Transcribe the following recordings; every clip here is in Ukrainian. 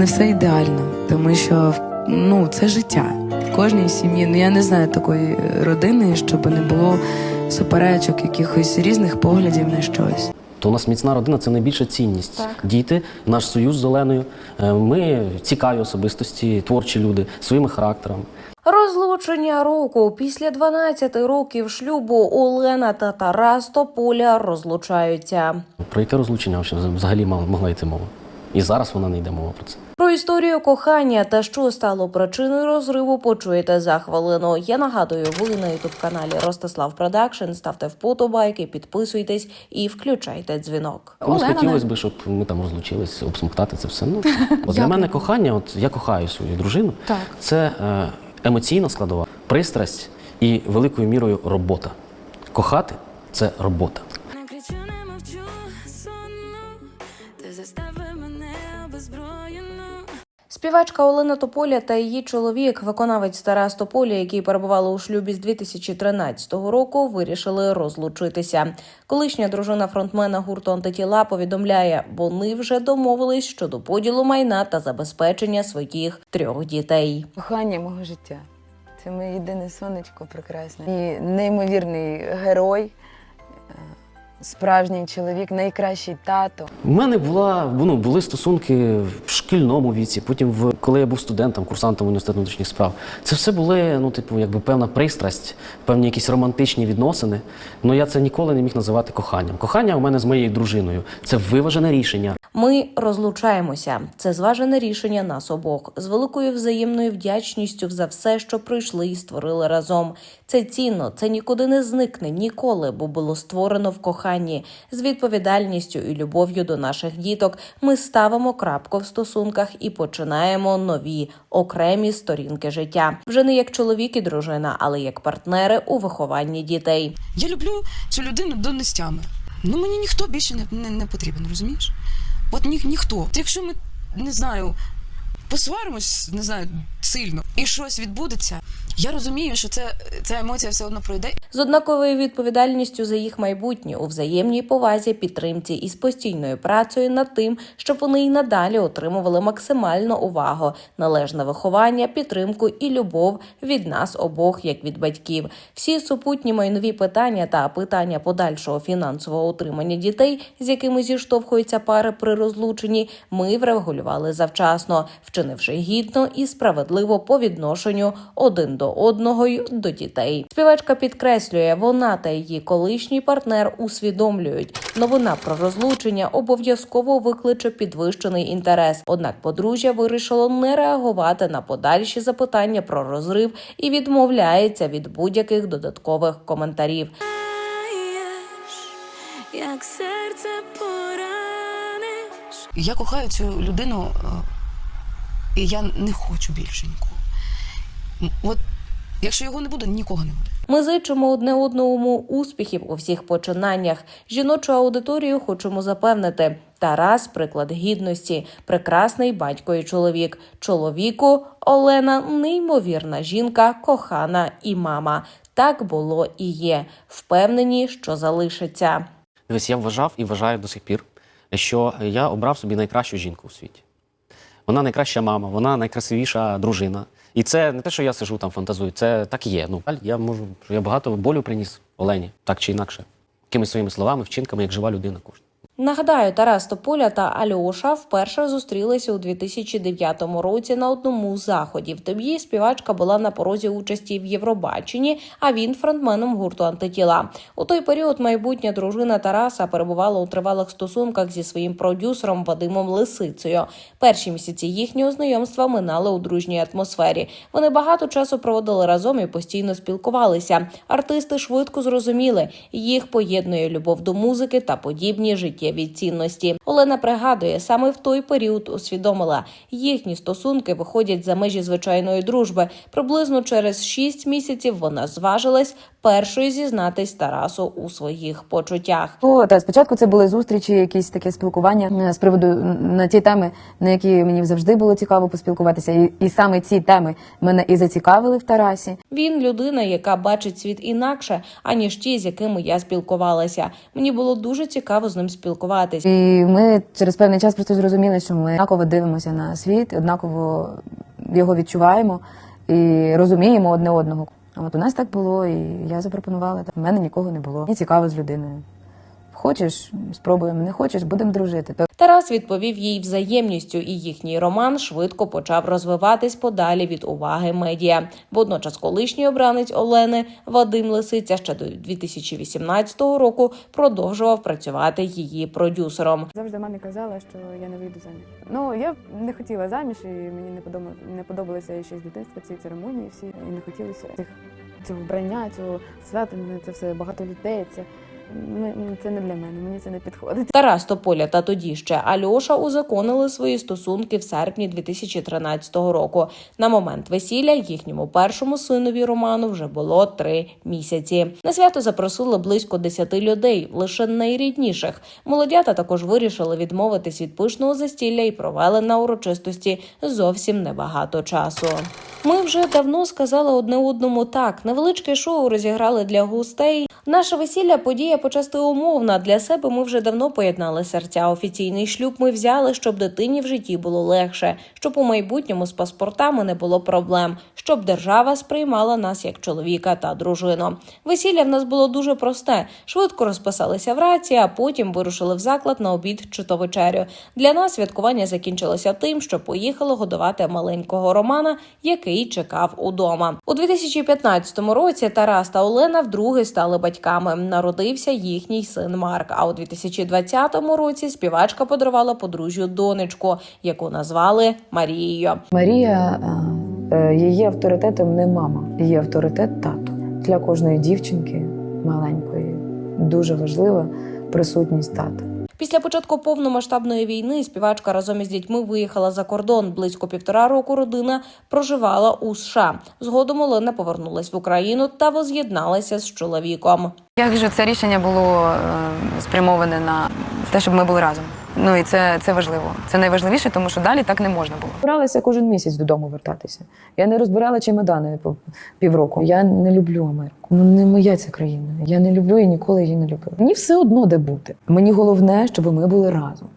Не все ідеально, тому що ну це життя в кожній сім'ї. Ну я не знаю такої родини, щоб не було суперечок, якихось різних поглядів на щось. То у нас міцна родина це найбільша цінність. Так. Діти, наш союз з Оленою. Е, Ми цікаві особистості, творчі люди своїми характерами. Розлучення року після 12 років шлюбу Олена та Тарас Тополя розлучаються. Про яке розлучення взагалі могла йти мова? І зараз вона не йде мова про це. Про історію кохання та що стало причиною розриву, почуєте за хвилину. Я нагадую, ви на ютуб каналі Ростислав Продакшн. Ставте вподобайки, підписуйтесь і включайте дзвінок. Комусь Олена хотілося б, щоб ми там розлучились, обсмоктати це все. Ну от для мене кохання, от я кохаю свою дружину. Так. Це е, емоційна складова, пристрасть і великою мірою робота. Кохати це робота. Співачка Олена Тополя та її чоловік, виконавець Тарас Тополя, які перебували у шлюбі з 2013 року, вирішили розлучитися. Колишня дружина фронтмена гурту антитіла повідомляє, вони вже домовились щодо поділу майна та забезпечення своїх трьох дітей. Кохання мого життя. Це моє єдине сонечко прекрасне. І неймовірний герой, е, справжній чоловік, найкращий тато. У мене була ну, були стосунки в шкільному віці, потім в коли я був студентом, курсантом університету внутрішніх справ. Це все були, ну, типу, якби певна пристрасть, певні якісь романтичні відносини. Ну я це ніколи не міг називати коханням. Кохання у мене з моєю дружиною це виважене рішення. Ми розлучаємося. Це зважене рішення нас обох з великою взаємною вдячністю за все, що пройшли і створили разом. Це цінно, це нікуди не зникне ніколи, бо було створено в коханні з відповідальністю і любов'ю до наших діток. Ми ставимо крапку в стосунках і починаємо нові окремі сторінки життя. Вже не як чоловік і дружина, але як партнери у вихованні дітей. Я люблю цю людину до нестями. Ну мені ніхто більше не, не, не потрібен, розумієш? От ні, ніхто. Якщо ми не знаю, посваримось, не знаю, сильно, і щось відбудеться, я розумію, що це ця емоція все одно пройде, з однаковою відповідальністю за їх майбутнє у взаємній повазі, підтримці і з постійною працею над тим, щоб вони й надалі отримували максимальну увагу, належне виховання, підтримку і любов від нас обох, як від батьків. Всі супутні майнові питання та питання подальшого фінансового утримання дітей, з якими зіштовхуються пари при розлученні, ми врегулювали завчасно, вчинивши гідно і справедливо по відношенню один до одного й до дітей. Співачка підкреслює, вона та її колишній партнер усвідомлюють, новина про розлучення обов'язково викличе підвищений інтерес. Однак подружжя вирішило не реагувати на подальші запитання про розрив і відмовляється від будь-яких додаткових коментарів. Як серце пораниш. Я кохаю цю людину, е, і я не хочу більше нікого. От якщо його не буде, нікого не буде. Ми зичимо одне одному успіхів у всіх починаннях. Жіночу аудиторію хочемо запевнити. Тарас приклад гідності, прекрасний батько і чоловік. Чоловіку Олена неймовірна жінка, кохана і мама. Так було і є. Впевнені, що залишиться. Дивись, я вважав і вважаю до сих пір, що я обрав собі найкращу жінку у світі. Вона найкраща мама, вона найкрасивіша дружина. І це не те, що я сижу там фантазую, це так і є. Ну, я можу, я багато болю приніс Олені, так чи інакше. Якимись своїми словами, вчинками, як жива людина кожна. Нагадаю, Тарас Тополя та Альоша вперше зустрілися у 2009 році на одному з заходів. Тоді співачка була на порозі участі в Євробаченні, а він фронтменом гурту антитіла. У той період майбутня дружина Тараса перебувала у тривалих стосунках зі своїм продюсером Вадимом Лисицею. Перші місяці їхнього знайомства минали у дружній атмосфері. Вони багато часу проводили разом і постійно спілкувалися. Артисти швидко зрозуміли, їх поєднує любов до музики та подібні життєві цінності. Олена пригадує, саме в той період усвідомила, їхні стосунки виходять за межі звичайної дружби. Приблизно через шість місяців вона зважилась першою зізнатись Тарасу у своїх почуттях. Ну, та спочатку це були зустрічі, якісь таке спілкування е, з приводу на ті теми, на які мені завжди було цікаво поспілкуватися. І, і саме ці теми мене і зацікавили в Тарасі. Він людина, яка бачить світ інакше, аніж ті, з якими я спілкувалася. Мені було дуже цікаво з ним спілкуватись. І ми через певний час просто зрозуміли, що ми однаково дивимося на світ, однаково його відчуваємо і розуміємо одне одного. От у нас так було, і я запропонувала. У мене нікого не було. Мені цікаво з людиною. Хочеш, спробуємо, не хочеш, будемо дружити. То Тарас відповів їй взаємністю, і їхній роман швидко почав розвиватись подалі від уваги медіа. Водночас, колишній обранець Олени Вадим Лисиця ще до 2018 року продовжував працювати її продюсером. Завжди мамі казала, що я не вийду заміж. Ну я не хотіла заміж, і мені не подобало не подобалося ще з дитинства ці церемонії. Всі і не хотілося цих цього вбрання, цього свята. Це все багато людей. Це це не для мене. Мені це не підходить. Тарас Тополя та тоді ще Альоша узаконили свої стосунки в серпні 2013 року. На момент весілля їхньому першому синові Роману вже було три місяці. На свято запросили близько 10 людей, лише найрідніших. Молодята також вирішили відмовитись від пишного застілля і провели на урочистості зовсім небагато часу. Ми вже давно сказали одне одному так. Невеличке шоу розіграли для гостей. Наше весілля подія почасти умовна. Для себе ми вже давно поєднали серця. Офіційний шлюб ми взяли, щоб дитині в житті було легше, щоб у майбутньому з паспортами не було проблем, щоб держава сприймала нас як чоловіка та дружину. Весілля в нас було дуже просте. Швидко розписалися в раці, а потім вирушили в заклад на обід чи то вечерю. Для нас святкування закінчилося тим, що поїхали годувати маленького Романа, який чекав удома. У 2015 році Тарас та Олена вдруге стали батьками. Народився їхній син Марк. А у 2020 році співачка подарувала подружжю донечку, яку назвали Марією. Марія е, е, її авторитетом не мама, її авторитет тато. Для кожної дівчинки маленької дуже важлива присутність тата. Після початку повномасштабної війни співачка разом із дітьми виїхала за кордон. Близько півтора року родина проживала у США. Згодом Олена повернулась в Україну та воз'єдналася з чоловіком. Як же це рішення було е, спрямоване на те, щоб ми були разом? Ну і це, це важливо. Це найважливіше, тому що далі так не можна було. Збиралася кожен місяць додому вертатися. Я не розбирала чемодани півроку. Я не люблю Америку. Ну не моя ця країна. Я не люблю і ніколи її не любила. Мені все одно де бути. Мені головне, щоб ми були разом.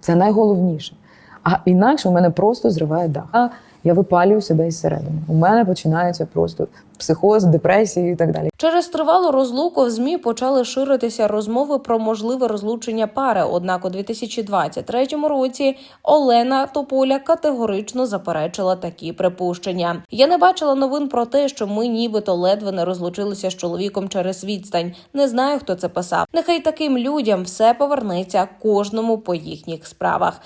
Це найголовніше. А інакше у мене просто зриває дах. Я випалюю себе із середини. У мене починається просто психоз, депресії і так далі. Через тривалу розлуку в змі почали ширитися розмови про можливе розлучення пари. Однак у 2023 році Олена Тополя категорично заперечила такі припущення. Я не бачила новин про те, що ми нібито ледве не розлучилися з чоловіком через відстань. Не знаю, хто це писав. Нехай таким людям все повернеться кожному по їхніх справах.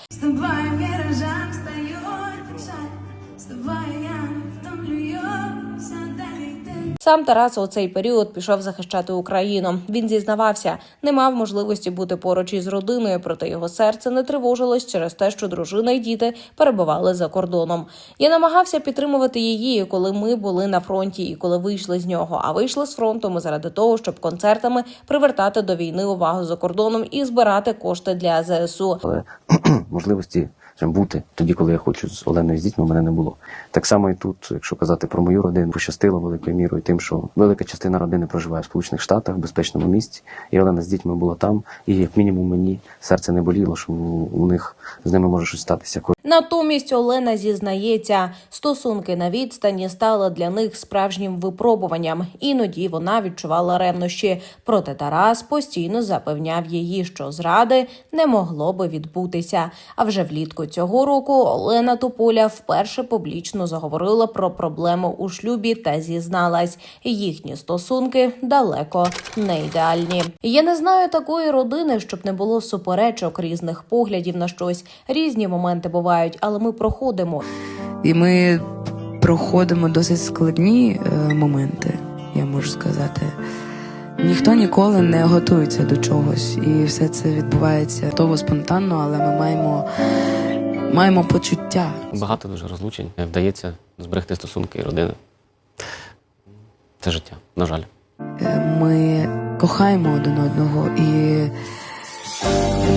Сам Тарас у цей період пішов захищати Україну. Він зізнавався, не мав можливості бути поруч із родиною, проте його серце не тривожилось через те, що дружина й діти перебували за кордоном. Я намагався підтримувати її, коли ми були на фронті і коли вийшли з нього. А вийшли з фронту ми заради того, щоб концертами привертати до війни увагу за кордоном і збирати кошти для ЗСУ. але можливості бути тоді, коли я хочу з Оленою з дітьми, мене не було. Так само і тут, якщо казати про мою родину, пощастило великою мірою тим, що велика частина родини проживає в Сполучених Штатах, в безпечному місці, і Олена з дітьми була там. І як мінімум мені серце не боліло, що у них з ними може щось статися. Натомість Олена зізнається, стосунки на відстані стали для них справжнім випробуванням. Іноді вона відчувала ревнощі. Проте Тарас постійно запевняв її, що зради не могло би відбутися. А вже влітку цього року Олена Тополя вперше публічно заговорила про проблему у шлюбі та зізналась, їхні стосунки далеко не ідеальні. Я не знаю такої родини, щоб не було суперечок різних поглядів на щось. Різні моменти бувають, але ми проходимо. І ми проходимо досить складні е, моменти, я можу сказати. Ніхто ніколи не готується до чогось, і все це відбувається того спонтанно, але ми маємо, маємо почуття. Багато дуже розлучень. Вдається зберегти стосунки і родини. Це життя, на жаль. Е, Ми кохаємо один одного і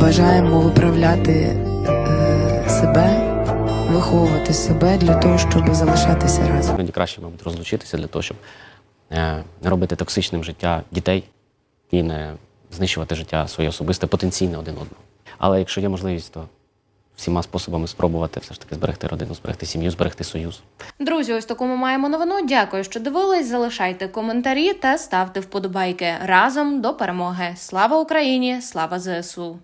бажаємо виправляти е, себе, виховувати себе для того, щоб залишатися разом. Іноді краще, мабуть, розлучитися для того, щоб е, не робити токсичним життя дітей і не знищувати життя своє особисте, потенційне один одного. Але якщо є можливість, то всіма способами спробувати все ж таки зберегти родину, зберегти сім'ю, зберегти союз. Друзі, ось таку ми маємо новину. Дякую, що дивились. Залишайте коментарі та ставте вподобайки разом до перемоги. Слава Україні! Слава ЗСУ!